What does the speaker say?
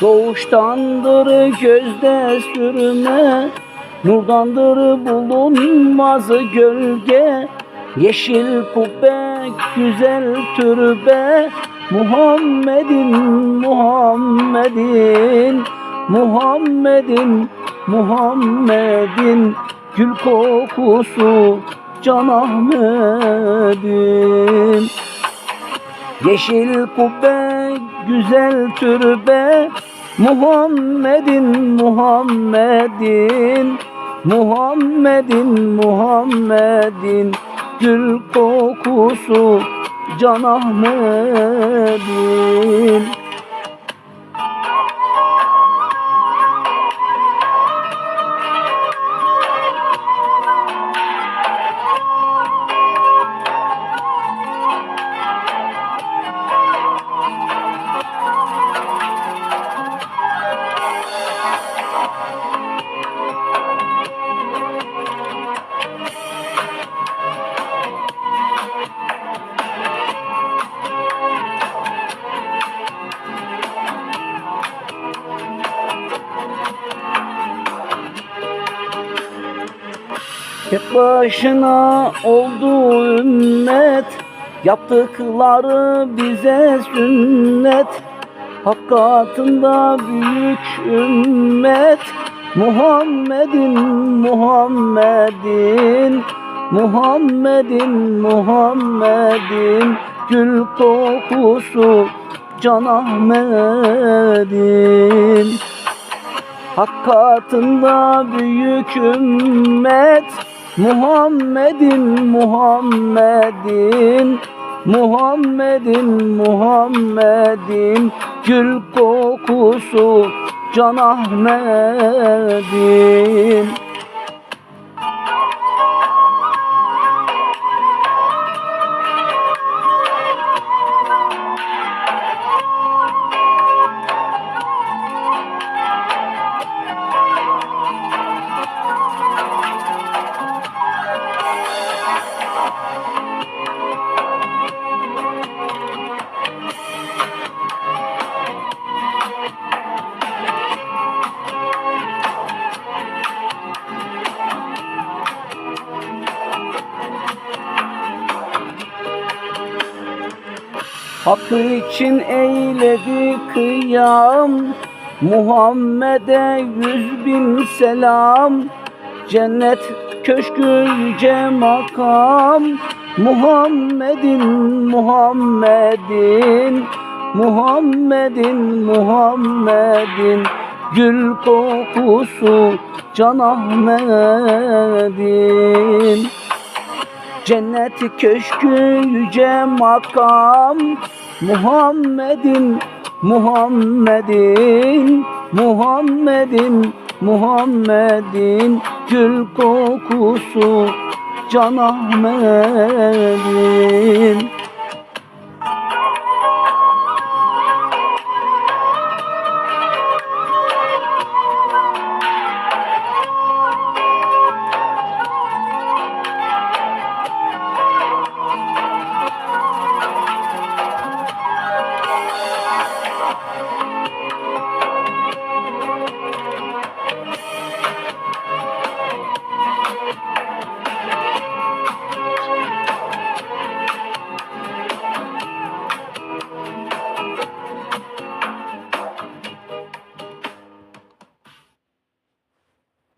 Doğuştandır gözde sürme Nurdandır bulunmaz gölge. Yeşil kubbe güzel türbe Muhammedin Muhammedin Muhammedin Muhammedin. Gül kokusu Can Ahmet'in Yeşil kubbe, güzel türbe Muhammedin, Muhammedin. Muhammedin, Muhammedin. Gül kokusu Can Ahmet'in Tek başına oldu ümmet Yaptıkları bize sünnet. Hakikatında büyük ümmet Muhammedin, Muhammedin Muhammedin, Muhammedin Gül kokusu Can Ahmet'in. Hakikatında büyük ümmet Muhammedin Muhammedin. Muhammedin Muhammedin. Gül kokusu Can Ahmet'in Hakkı için eyledi kıyam Muhammed'e yüz bin selam. Cennet köşkü yüce makam Muhammedin Muhammedin Muhammedin Muhammedin. Gül kokusu Can Ahmet'in Cennet köşkü yüce makam. Muhammedin Muhammedin Muhammedin Muhammedin Gül kokusu Can Ahmet'in